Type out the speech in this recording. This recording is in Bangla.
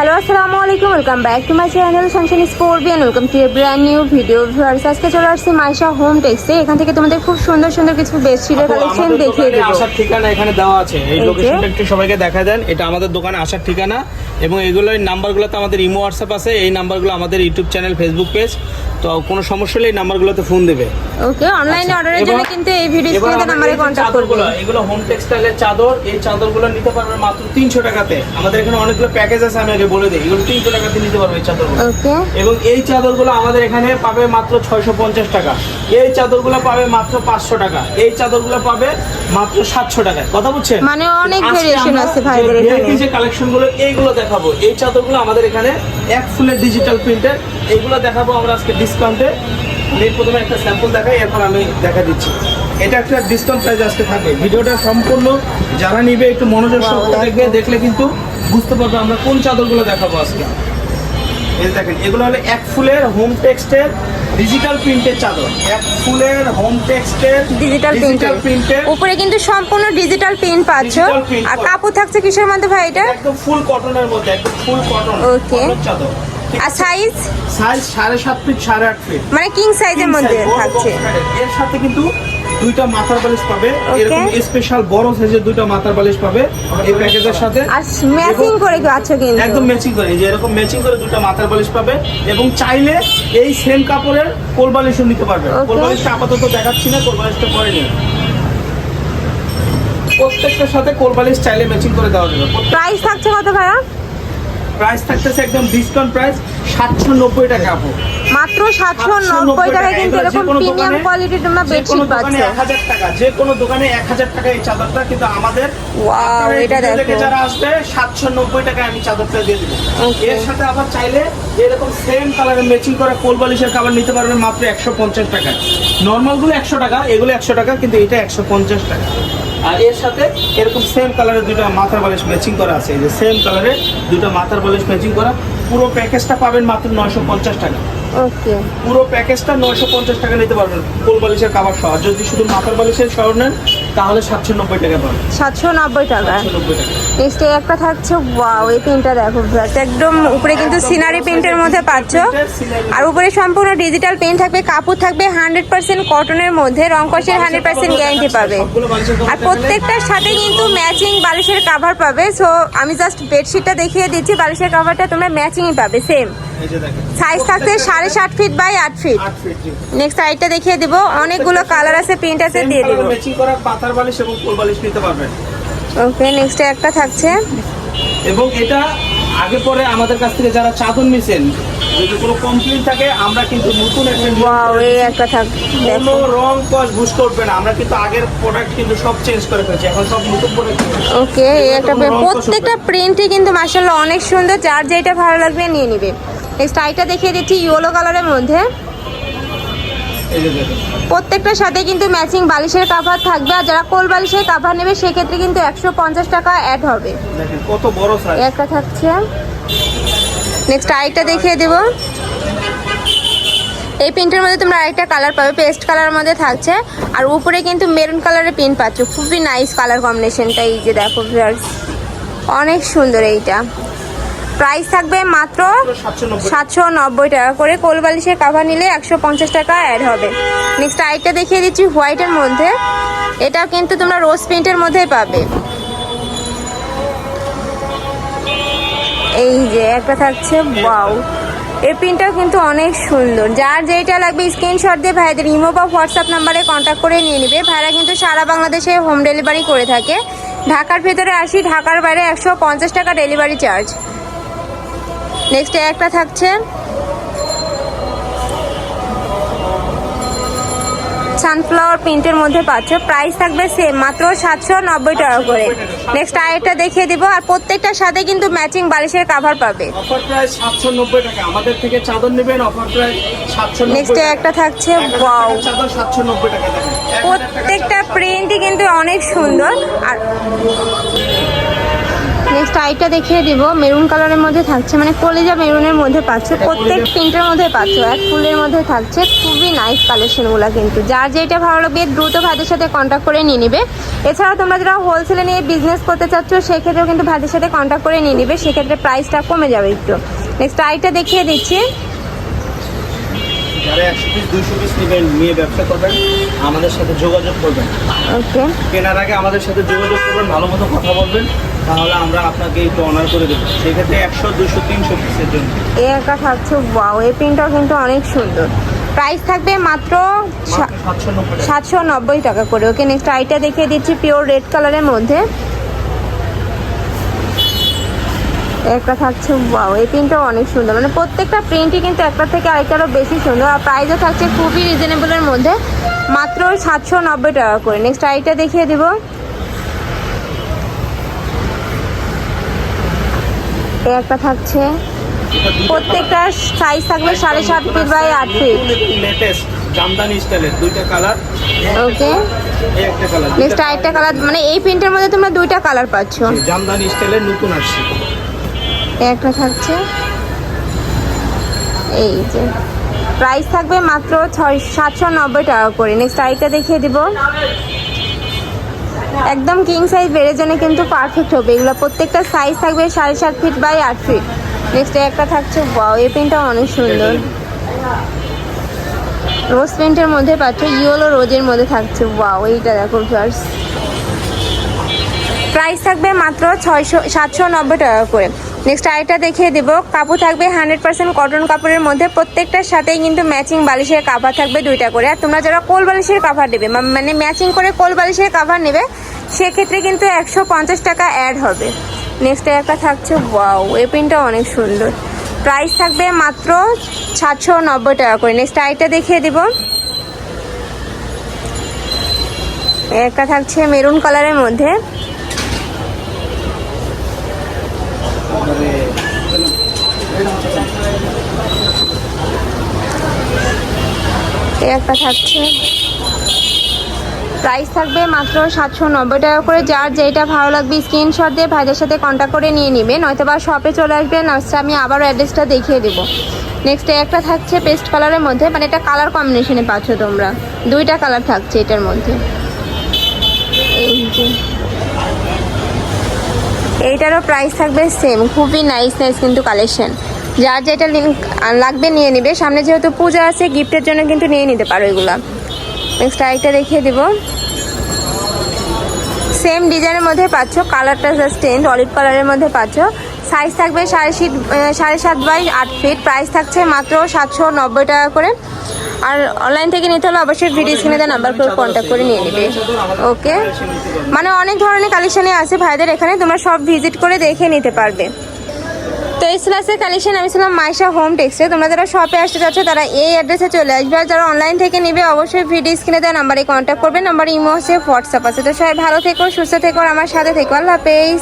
হ্যালো আসসালামু আলাইকুম welcome back to my channel সানশান B welcome to a brand new video viewers আজকে চলে আসছি মাইশা হোম টেক্সে এখান থেকে তোমাদের খুব সুন্দর সুন্দর কিছু বেডশিটের কালেকশন দেখিয়ে দেবো। আসার ঠিকানা এখানে দেওয়া আছে। এই এই লোকেশনটা একটু সবাইকে দেখা দেন। এটা আমাদের দোকানে আসার ঠিকানা। এবং এগুলোর নাম্বারগুলো তো আমাদের ইমো হোয়াটসঅ্যাপ আছে। এই নাম্বারগুলো আমাদের ইউটিউব চ্যানেল ফেসবুক পেজ তো কোনো সমস্যা হলে এই নাম্বারগুলোতে ফোন দেবে। ওকে অনলাইনে অর্ডারের জন্য কিন্তু এই ভিডিও স্ক্রিনে নাম্বারে এই যে করবে। এগুলো হোম টেক্সটাইলের চাদর এই চাদরগুলো নিতে পারবে মাত্র তিনশো টাকাতে। আমাদের এখানে অনেকগুলো প্যাকেজ আছে আমি আগে বলে দিই। এগুলো তিনশো টাকাতে নিতে পারবে এই চাদরগুলো। ওকে। এবং এই চাদরগুলো আমাদের এখানে পাবে মাত্র ছয়শো পঞ্চাশ টাকা। এই চাদরগুলো পাবে মাত্র পাঁচশো টাকা। এই চাদরগুলো পাবে মাত্র সাতশো টাকায়। কথা বুঝছেন? মানে অনেক variation আছে ভাইদের যে এখানে। যে কালেকশনগুলো এইগুলো দেখাবো। এই চাদরগুলো আমাদের এখানে এক ফুলের ডিজিটাল প্রিন্টের এইগুলো দেখাবো আমরা আজকে ডিসকাউন্টে আমি প্রথমে একটা স্যাম্পল দেখাই এখন আমি দেখা দিচ্ছি। এটা একটা ডিসকাউন্ট প্রাইস আজকে থাকে। ভিডিওটা সম্পূর্ণ যারা নিবে একটু মনোযোগ সহকারে দেখবে দেখলে কিন্তু বুঝতে পারবে আমরা কোন চাদরগুলো দেখাবো আজকে। এই দেখেন এগুলো হলো এক ফুলের হোম টেক্সটের ডিজিটাল প্রিন্টের চাদর। এক ফুলের হোম টেক্সটের ডিজিটাল প্রিন্টের প্রিন্টের উপরে কিন্তু সম্পূর্ণ ডিজিটাল প্রিন্ট পাচ্ছ। আর। কাপড় থাকছে কিসের মধ্যে ভাই এটা? একদম ফুল কটনের মধ্যে একদম ফুল কটন Okay. চাদর। আর সাইজ সাইজ সাড়ে সাত ফিট সাড়ে আট ফিট মানে কিং সাইজের মধ্যে থাকছে। এর সাথে কিন্তু দুইটা মাথার বালিশ পাবে। এরকম স্পেশাল বড় সাইজের দুইটা মাথার বালিশ পাবে এই প্যাকেজের সাথে। আর ম্যাচিং করে আছো কিন্তু। একদম ম্যাচিং করে। যে এরকম ম্যাচিং করে দুটো মাথার বালিশ পাবে। এবং চাইলে এই সেম কাপড়ের কোল বালিশও নিতে পারবে. কোল বালিশটা আপাতত দেখাচ্ছি না কোল বালিশটা পরে নিন প্রত্যেকটার সাথে কোল বালিশ চাইলে ম্যাচিং করে দেওয়া যাবে। প্রাইস থাকছে কত ভাড়া প্রাইস থাকতেছে একদম ডিসকাউন্ট প্রাইস সাতশো নব্বই টাকা আপু। মাত্র সাতশো নব্বই টাকায় কিন্তু এরকম প্রিমিয়াম কোয়ালিটির তোমরা যে বেডশিট পাচ্ছ। দোকানে 1000 টাকা যে কোনো দোকানে 1000 টাকা এই চাদরটা কিন্তু আমাদের এই এটা দেখো। যারা আসবে 790 টাকায় আমি চাদরটা দিয়ে দেব. এর সাথে আবার চাইলে এরকম সেম কালারের ম্যাচিং করা কোল বালিশের কাভার নিতে পারবেন মাত্র 150 টাকা নরমালগুলো 100 টাকা এগুলো 100 টাকা কিন্তু এটা 150 টাকা। আর এর সাথে এরকম সেম কালারের দুটো মাথার বালিশ ম্যাচিং করা আছে। এই যে সেম কালারের দুটো মাথার বালিশ ম্যাচিং করা। পুরো প্যাকেজটা পাবেন মাত্র 950 টাকা। ওকে পুরো প্যাকেজটা নয়শো পঞ্চাশ টাকা নিতে পারবেন। কোল বালিশের কাবার সহ। যদি শুধু মাথার বালিশের সহ নেন তাহলে সাতশো নব্বই টাকা পাবেন সাতশো নব্বই টাকা। নেক্সট একটা থাকছে ওয়াও এই প্রিন্টটা দেখো একদম উপরে কিন্তু সিনারি প্রিন্টের মধ্যে পাচ্ছ। আর উপরে সম্পূর্ণ ডিজিটাল প্রিন্ট থাকবে কাপড় থাকবে হান্ড্রেড পার্সেন্ট কটনের মধ্যে রং কষের হান্ড্রেড পার্সেন্ট গ্যারান্টি পাবে। আর প্রত্যেকটার সাথে কিন্তু ম্যাচিং বালিশের কাভার পাবে। সো আমি জাস্ট বেডশিটটা দেখিয়ে দিচ্ছি বালিশের কাভারটা তোমরা ম্যাচিংই পাবে সেম সাইজ থাকছে সাড়ে সাত ফিট বাই আট ফিট আট ফিট নেক্সট সাইডটা দেখিয়ে দিব। অনেকগুলো কালার আছে প্রিন্ট আছে দিয়ে দিব। পাতার বালিশ এবং কোল বালিশ নিতে পারবেন ওকে নেক্সট একটা থাকছে। এবং এটা আগে পরে আমাদের কাছ থেকে যারা চাদর নিছেন যদি কোনো কমপ্লেন থাকে আমরা কিন্তু নতুন একটা ওয়াও এই একটা থাক কোনো রং কস বুঝ করবে না। আমরা কিন্তু আগের প্রোডাক্ট কিন্তু সব চেঞ্জ করে ফেলছি। এখন সব নতুন প্রোডাক্ট ওকে এই একটা প্রত্যেকটা প্রিন্টই কিন্তু মার্শাল্লাহ অনেক সুন্দর। যার যেটা ভালো লাগবে নিয়ে নিবে। নেক্সট আইটা দেখিয়ে দিচ্ছি ইয়েলো কালারের মধ্যে। প্রত্যেকটার সাথে কিন্তু ম্যাচিং বালিশের কাভার থাকবে আর যারা কোল বালিশের কাভার নেবে সেক্ষেত্রে কিন্তু একশো পঞ্চাশ টাকা অ্যাড হবে। কত বড় একটা থাকছে। নেক্সট আরেকটা দেখিয়ে দেব। এই প্রিন্টের মধ্যে তোমরা আরেকটা কালার পাবে পেস্ট কালার মধ্যে থাকছে। আর উপরে কিন্তু মেরুন কালারের প্রিন্ট পাচ্ছ। খুবই নাইস কালার কম্বিনেশনটা এই যে দেখো অনেক সুন্দর এইটা। প্রাইস থাকবে মাত্র সাতশো নব্বই টাকা করে। কোল বালিশের কাভার নিলে একশো পঞ্চাশ টাকা অ্যাড হবে। নেক্সট আরেকটা দেখিয়ে দিচ্ছি হোয়াইটের মধ্যে। এটা কিন্তু তোমরা রোজ প্রিন্টের মধ্যেই পাবে। এই যে, একটা থাকছে বাউ এর প্রিন্টটা কিন্তু অনেক সুন্দর। যার যেটা লাগবে স্ক্রিনশট দিয়ে ভাইদের ইমো বা হোয়াটসঅ্যাপ নাম্বারে কন্ট্যাক্ট করে নিয়ে নেবে। ভাইরা কিন্তু সারা বাংলাদেশে হোম ডেলিভারি করে থাকে। ঢাকার ভেতরে আসি, ঢাকার বাইরে একশো পঞ্চাশ টাকা ডেলিভারি চার্জ নেক্সট একটা থাকছে। সানফ্লাওয়ার প্রিন্টের মধ্যে পাচ্ছ। প্রাইস থাকবে সেম মাত্র সাতশো নব্বই টাকা করে। নেক্সট আরেকটা দেখিয়ে দিব আর প্রত্যেকটার সাথে কিন্তু ম্যাচিং বালিশের কাভার পাবে। অফার প্রাইস সাতশো নব্বই টাকা। আমাদের থেকে চাদর নেবেন অফার প্রাইস সাতশো নেক্সট একটা থাকছে ওয়াও চাদর সাতশো নব্বই টাকা। দেখেন এক হাজার টাকার প্রত্যেকটা প্রিন্টই কিন্তু অনেক সুন্দর। আর নেক্সট আইটা দেখিয়ে দিব। মেরুন কালারের মধ্যে থাকছে মানে কলিজা মেরুনের মধ্যে পাচ্ছ। প্রত্যেক প্রিন্টের মধ্যে পাচ্ছ এক ফুলের মধ্যে থাকছে খুবই নাইস কালেকশনগুলো কিন্তু। যার যেটা ভালো লাগবে দ্রুত ভাইদের সাথে কন্ট্যাক্ট করে নিয়ে নিবে। এছাড়াও তোমরা যারা হোলসেলে নিয়ে বিজনেস করতে চাচ্ছ, সেক্ষেত্রেও কিন্তু ভাইদের সাথে কন্ট্যাক্ট করে নিয়ে নিবে। সেক্ষেত্রে প্রাইসটা কমে যাবে একটু। নেক্সট আইটা দেখিয়ে দিচ্ছি। দুইশো পিস নেবেন, নিয়ে ব্যবসা করবেন। আমাদের সাথে যোগাযোগ করবেন। ওকে। কেনার আগে আমাদের সাথে যোগাযোগ করবেন ভালো মতো কথা বলবেন তাহলে আমরা আপনাকে একটু অনার করে দেবো। সেক্ষেত্রে একশো দুশো তিনশো পিসের জন্য। এই একটা থাকছে ওয়াও এই প্রিন্টটাও কিন্তু অনেক সুন্দর। প্রাইস থাকবে মাত্র সাতশো নব্বই টাকা। সাতশো নব্বই টাকা করে। ওকে নেক্সট আইটা দেখিয়ে দিচ্ছি পিওর রেড কালারের মধ্যে। একটা থাকছে ওয়াও এই প্রিন্টটাও অনেক সুন্দর। মানে প্রত্যেকটা প্রিন্টই কিন্তু একটা থেকে আরেকটারও বেশি সুন্দর। আর প্রাইসও থাকছে খুবই রিজনেবলের মধ্যে মাত্র সাতশো নব্বই টাকা করে। নেক্সট আইটা দেখিয়ে দিব। একটা থাকছে। প্রত্যেকটা সাইজ থাকবে সাড়ে সাত ফিট বাই আট ফিট লেটেস্ট জামদানি স্টাইলের দুইটা কালার ওকে এই নেক্সট আরেকটা কালার মানে এই প্রিন্টের মধ্যে তোমরা দুইটা কালার পাচ্ছ। জামদানি স্টাইলের নতুন আসছে। একটা থাকছে। এই যে। প্রাইস থাকবে মাত্র ছয় সাতশো নব্বই টাকা করে। নেক্সট আরেকটা দেখিয়ে দিব। একদম কিং সাইজ বেড়ে জন্য কিন্তু পারফেক্ট হবে। এগুলো প্রত্যেকটা সাইজ থাকবে সাড়ে সাত ফিট বাই আট ফিট নেক্সট একটা থাকছে ওয়াও এই প্রিন্টটা অনেক সুন্দর। রোজ পেন্টের মধ্যে পাচ্ছ ইয়েলো রোজের মধ্যে থাকছে ওয়াও এইটা দেখো প্রাইস থাকবে মাত্র ছয়শো সাতশো নব্বই টাকা করে। নেক্সট আরেকটা দেখিয়ে দেবো। কাপড় থাকবে হান্ড্রেড পার্সেন্ট কটন কাপড়ের মধ্যে। প্রত্যেকটার সাথেই কিন্তু ম্যাচিং বালিশের কাভার থাকবে দুইটা করে। আর তোমরা যারা কোল বালিশের কাভার নেবে মানে ম্যাচিং করে কোল বালিশের কাভার নেবে, সেক্ষেত্রে কিন্তু একশো পঞ্চাশ টাকা অ্যাড হবে। নেক্সট একটা থাকছে ওয়াও এই প্রিন্টটা অনেক সুন্দর। প্রাইস থাকবে মাত্র সাতশো নব্বই টাকা করে। নেক্সট আরেকটা দেখিয়ে দিব। একটা থাকছে মেরুন কালারের মধ্যে এই একটা থাকছে প্রাইস থাকবে মাত্র সাতশো নব্বই টাকা করে। যার যেটা ভালো লাগবে স্ক্রিনশট দিয়ে ভাইদের সাথে কন্ট্যাক্ট করে নিয়ে নেবে। নয়তো বা শপে চলে আসবেন। আচ্ছা আমি আবারও অ্যাড্রেসটা দেখিয়ে দেবো। নেক্সট একটা থাকছে পেস্ট কালারের মধ্যে। মানে এটা কালার কম্বিনেশনে পাচ্ছ তোমরা। দুইটা কালার থাকছে এটার মধ্যে। এই যে। এইটারও প্রাইস থাকবে সেম খুবই নাইস নাইস কিন্তু কালেকশন যার যেটা লাগবে নিয়ে নিবে। সামনে যেহেতু পূজা আছে, গিফটের জন্য কিন্তু নিয়ে নিতে পারো এগুলা। নেক্সট আরেকটা দেখিয়ে দিব। সেম ডিজাইনের মধ্যে পাচ্ছ কালারটা চেঞ্জ অলিভ কালারের মধ্যে পাচ্ছ। সাইজ থাকবে সাড়ে সাড়ে সাত বাই আট ফিট প্রাইস থাকছে মাত্র সাতশো নব্বই টাকা করে। আর অনলাইন থেকে নিতে হলে অবশ্যই ভিডিও স্ক্রিনে দেওয়া নাম্বার করে কন্ট্যাক্ট করে নিয়ে নেবে। ওকে মানে অনেক ধরনের কালেকশনে আছে ভাইদের এখানে, তোমরা সব ভিজিট করে দেখে নিতে পারবে। তো এই ক্লাসের কালেকশন আমি ছিলাম মাইশা হোম টেক্সে তোমরা যারা শপে আসতে চাচ্ছ, তারা এই অ্যাড্রেসে চলে আসবে। আর যারা অনলাইন থেকে নেবে, অবশ্যই ভিডিও স্ক্রিনে দেওয়া নাম্বারে কন্ট্যাক্ট করবে। নাম্বার ইমো আছে হোয়াটসঅ্যাপ আছে। তো সবাই ভালো থেকো, সুস্থ থেকো আমার সাথে থেকো। আল্লাহ হাফেজ।